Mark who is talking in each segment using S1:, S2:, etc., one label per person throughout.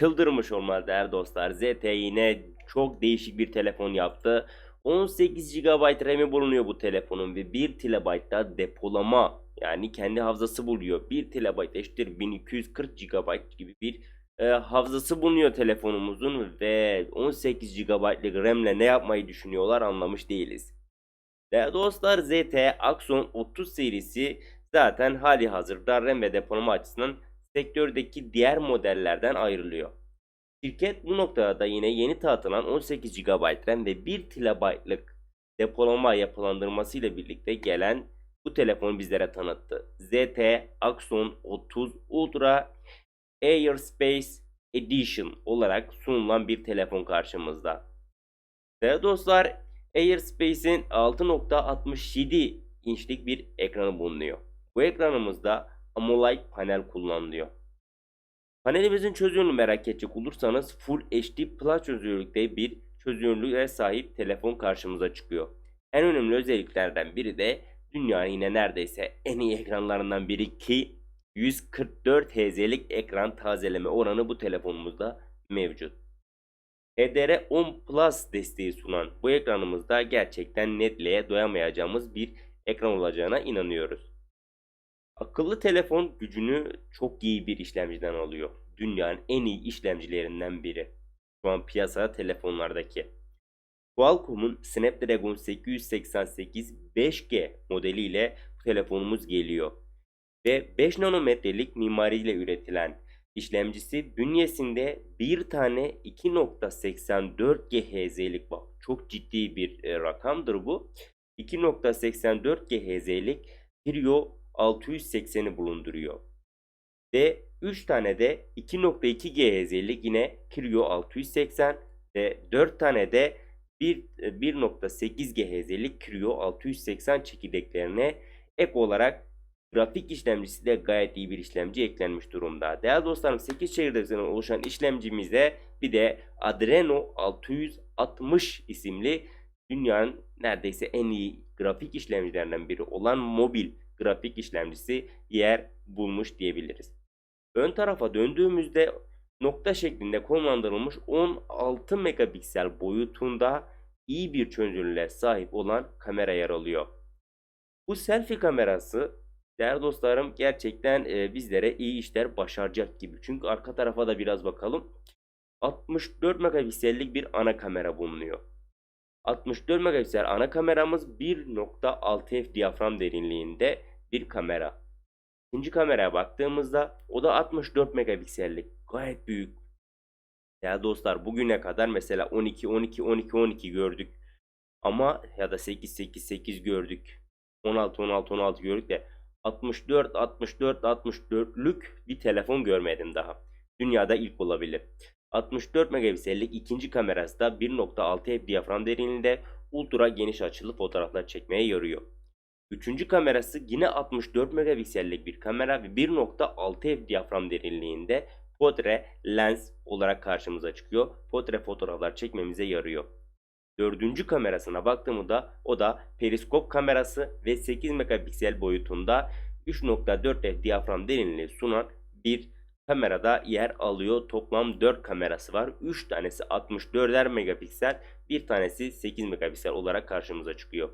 S1: Çıldırmış olmaz değerli dostlar. ZT yine çok değişik bir telefon yaptı. 18 GB RAM'i bulunuyor bu telefonun ve 1 TB da depolama yani kendi hafızası buluyor. 1 TB eşittir 1240 GB gibi bir e, hafızası bulunuyor telefonumuzun ve 18 GB'lık RAM'le ne yapmayı düşünüyorlar anlamış değiliz. Değerli dostlar ZT Axon 30 serisi zaten hali hazırda RAM ve depolama açısından sektördeki diğer modellerden ayrılıyor. Şirket bu noktada da yine yeni tanıtılan 18 GB RAM ve 1 TB'lık depolama yapılandırması ile birlikte gelen bu telefonu bizlere tanıttı. ZT Axon 30 Ultra Airspace Edition olarak sunulan bir telefon karşımızda. Değerli dostlar Airspace'in 6.67 inçlik bir ekranı bulunuyor. Bu ekranımızda AMOLED panel kullanılıyor. Panelimizin çözünürlüğünü merak edecek olursanız Full HD Plus çözünürlükte bir çözünürlüğe sahip telefon karşımıza çıkıyor. En önemli özelliklerden biri de dünyanın yine neredeyse en iyi ekranlarından biri ki 144 Hz'lik ekran tazeleme oranı bu telefonumuzda mevcut. HDR10 Plus desteği sunan bu ekranımızda gerçekten netliğe doyamayacağımız bir ekran olacağına inanıyoruz. Akıllı telefon gücünü çok iyi bir işlemciden alıyor. Dünyanın en iyi işlemcilerinden biri. Şu an piyasada telefonlardaki. Qualcomm'un Snapdragon 888 5G modeliyle bu telefonumuz geliyor. Ve 5 nanometrelik mimariyle üretilen işlemcisi bünyesinde bir tane 2.84 GHz'lik bak çok ciddi bir e, rakamdır bu. 2.84 GHz'lik Trio 680'i bulunduruyor. Ve 3 tane de 2.2 GHz'lik yine Trio 680 ve 4 tane de 1 1.8 GHz'lik Trio 680 çekirdeklerine ek olarak grafik işlemcisi de gayet iyi bir işlemci eklenmiş durumda. Değerli dostlarım 8 çekirdekten oluşan işlemcimizde bir de Adreno 660 isimli dünyanın neredeyse en iyi grafik işlemcilerinden biri olan mobil grafik işlemcisi yer bulmuş diyebiliriz. Ön tarafa döndüğümüzde nokta şeklinde konumlandırılmış 16 megapiksel boyutunda iyi bir çözünürlüğe sahip olan kamera yer alıyor. Bu selfie kamerası değerli dostlarım gerçekten e, bizlere iyi işler başaracak gibi. Çünkü arka tarafa da biraz bakalım. 64 megapiksellik bir ana kamera bulunuyor. 64 megapiksel ana kameramız 1.6 f diyafram derinliğinde bir kamera. İkinci kameraya baktığımızda o da 64 megapiksellik. Gayet büyük. Ya dostlar bugüne kadar mesela 12 12 12 12 gördük. Ama ya da 8 8 8 gördük. 16 16 16 gördük de 64 64 64'lük bir telefon görmedim daha. Dünyada ilk olabilir. 64 megapiksellik ikinci kamerası da 1.6 f diyafram derinliğinde ultra geniş açılı fotoğraflar çekmeye yarıyor. Üçüncü kamerası yine 64 megapiksellik bir kamera ve 1.6 f diyafram derinliğinde portre lens olarak karşımıza çıkıyor. Portre fotoğraflar çekmemize yarıyor. Dördüncü kamerasına baktığımda o da periskop kamerası ve 8 megapiksel boyutunda 3.4 f diyafram derinliği sunan bir kamerada yer alıyor. Toplam 4 kamerası var. 3 tanesi 64'er megapiksel, bir tanesi 8 megapiksel olarak karşımıza çıkıyor.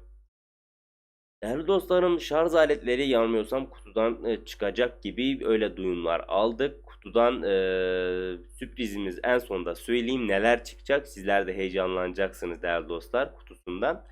S1: Değerli dostlarım şarj aletleri yanılmıyorsam kutudan e, çıkacak gibi öyle duyumlar aldık. Kutudan e, sürprizimiz en sonda söyleyeyim neler çıkacak. Sizler de heyecanlanacaksınız değerli dostlar kutusundan.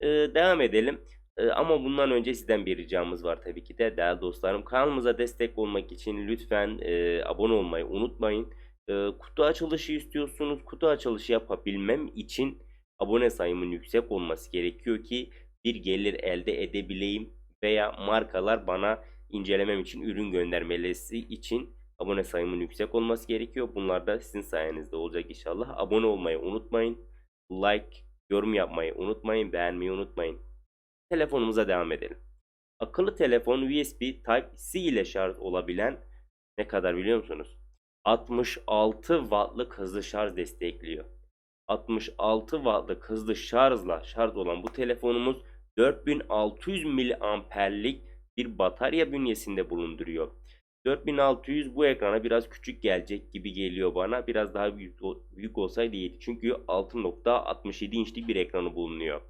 S1: E, devam edelim. E, ama bundan önce sizden bir ricamız var tabii ki de değerli dostlarım. Kanalımıza destek olmak için lütfen e, abone olmayı unutmayın. E, kutu açılışı istiyorsunuz. Kutu açılışı yapabilmem için abone sayımın yüksek olması gerekiyor ki bir gelir elde edebileyim veya markalar bana incelemem için ürün göndermeleri için abone sayımın yüksek olması gerekiyor. Bunlar da sizin sayenizde olacak inşallah. Abone olmayı unutmayın. Like, yorum yapmayı unutmayın. Beğenmeyi unutmayın. Telefonumuza devam edelim. Akıllı telefon USB Type-C ile şarj olabilen ne kadar biliyor musunuz? 66 wattlık hızlı şarj destekliyor. 66 wattlık hızlı şarjla şarj olan bu telefonumuz 4600 miliamperlik bir batarya bünyesinde bulunduruyor. 4600 bu ekrana biraz küçük gelecek gibi geliyor bana. Biraz daha büyük, büyük olsaydı iyiydi. Çünkü 6.67 inçlik bir ekranı bulunuyor.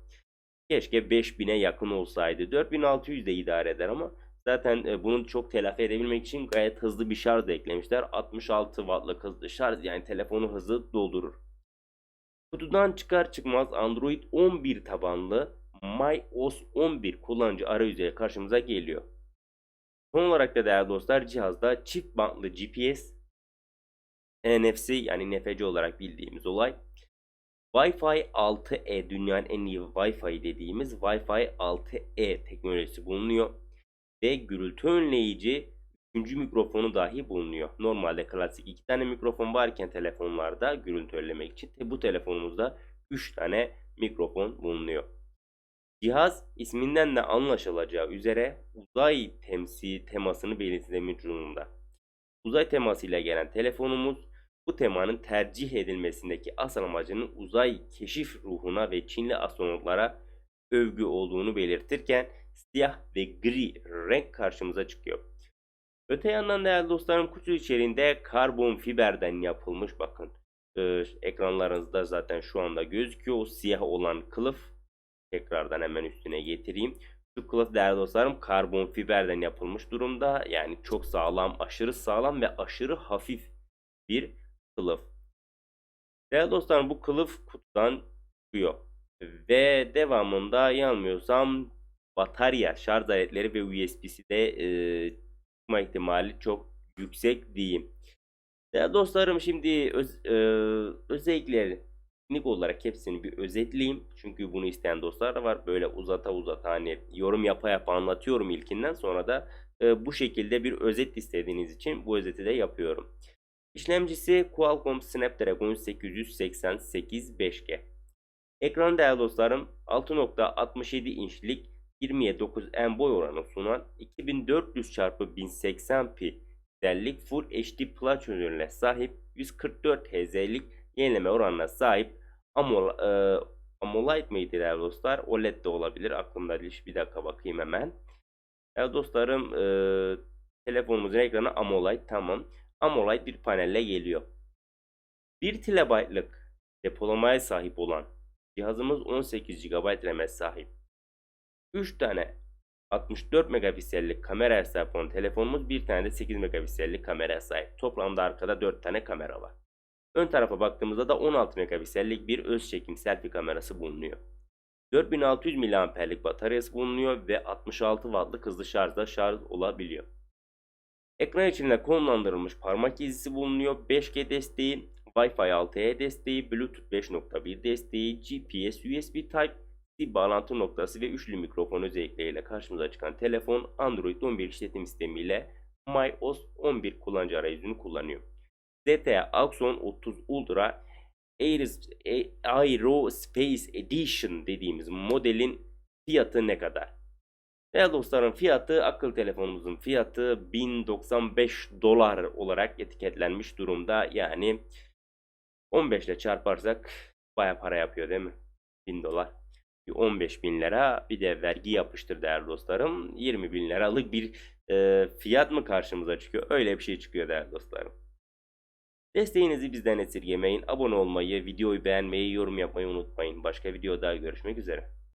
S1: Keşke 5000'e yakın olsaydı. 4600 de idare eder ama zaten e, bunu çok telafi edebilmek için gayet hızlı bir şarj eklemişler. 66 wattlık hızlı şarj yani telefonu hızlı doldurur. Kutudan çıkar çıkmaz Android 11 tabanlı MyOS 11 kullanıcı arayüzüyle karşımıza geliyor. Son olarak da değerli dostlar cihazda çift bantlı GPS, NFC yani NFC olarak bildiğimiz olay, Wi-Fi 6E dünyanın en iyi Wi-Fi dediğimiz Wi-Fi 6E teknolojisi bulunuyor ve gürültü önleyici üçüncü mikrofonu dahi bulunuyor. Normalde klasik iki tane mikrofon varken telefonlarda gürültü önlemek için bu telefonumuzda 3 tane mikrofon bulunuyor. Cihaz isminden de anlaşılacağı üzere uzay temsi temasını belirtmek durumunda. Uzay temasıyla gelen telefonumuz bu temanın tercih edilmesindeki asıl amacının uzay keşif ruhuna ve Çinli astronotlara övgü olduğunu belirtirken siyah ve gri renk karşımıza çıkıyor. Öte yandan değerli dostlarım kutu içerisinde karbon fiberden yapılmış bakın e, ekranlarınızda zaten şu anda gözüküyor o siyah olan kılıf tekrardan hemen üstüne getireyim. Şu kılıf değerli dostlarım karbon fiberden yapılmış durumda yani çok sağlam aşırı sağlam ve aşırı hafif bir kılıf. Değerli dostlarım bu kılıf kutudan çıkıyor. Ve devamında yanmıyorsam batarya, şarj aletleri ve USB'si de e, çıkma ihtimali çok yüksek diyeyim. Değerli dostlarım şimdi öz, e, özellikleri teknik olarak hepsini bir özetleyeyim. Çünkü bunu isteyen dostlar da var. Böyle uzata uzata hani yorum yapa yapa anlatıyorum ilkinden sonra da e, bu şekilde bir özet istediğiniz için bu özeti de yapıyorum. İşlemcisi Qualcomm Snapdragon 888 5G. Ekran değerli dostlarım 6.67 inçlik 20'ye 9 boy oranı sunan 2400 x 1080p piksellik Full HD Plus çözünürlüğüne sahip 144 Hz'lik yenileme oranına sahip AMOLED, e, AMOLED miydi değerli dostlar? OLED de olabilir. Aklımda değil. Bir dakika bakayım hemen. Değerli dostlarım e, telefonumuzun ekranı AMOLED tamam. AMOLED bir panelle geliyor. 1 TB'lık depolamaya sahip olan cihazımız 18 GB RAM'e sahip. 3 tane 64 megapiksellik kameraya sahip olan telefonumuz bir tane de 8 megapiksellik kameraya sahip. Toplamda arkada 4 tane kamera var. Ön tarafa baktığımızda da 16 megapiksellik bir öz çekim selfie kamerası bulunuyor. 4600 mAh'lik bataryası bulunuyor ve 66 wattlık hızlı şarjda şarj olabiliyor. Ekran içinde konumlandırılmış parmak izisi bulunuyor. 5G desteği, Wi-Fi 6E desteği, Bluetooth 5.1 desteği, GPS, USB Type-C bağlantı noktası ve üçlü mikrofon özellikleriyle karşımıza çıkan telefon Android 11 işletim sistemiyle MyOS 11 kullanıcı arayüzünü kullanıyor. ZTE Axon 30 Ultra Aerospace Edition dediğimiz modelin fiyatı ne kadar? Değerli dostlarım fiyatı akıl telefonumuzun fiyatı 1095 dolar olarak etiketlenmiş durumda. Yani 15 ile çarparsak baya para yapıyor değil mi? 1000 dolar. 15 bin lira bir de vergi yapıştır değerli dostlarım. 20 bin liralık bir e, fiyat mı karşımıza çıkıyor? Öyle bir şey çıkıyor değerli dostlarım. Desteğinizi bizden esirgemeyin. Abone olmayı, videoyu beğenmeyi, yorum yapmayı unutmayın. Başka videoda görüşmek üzere.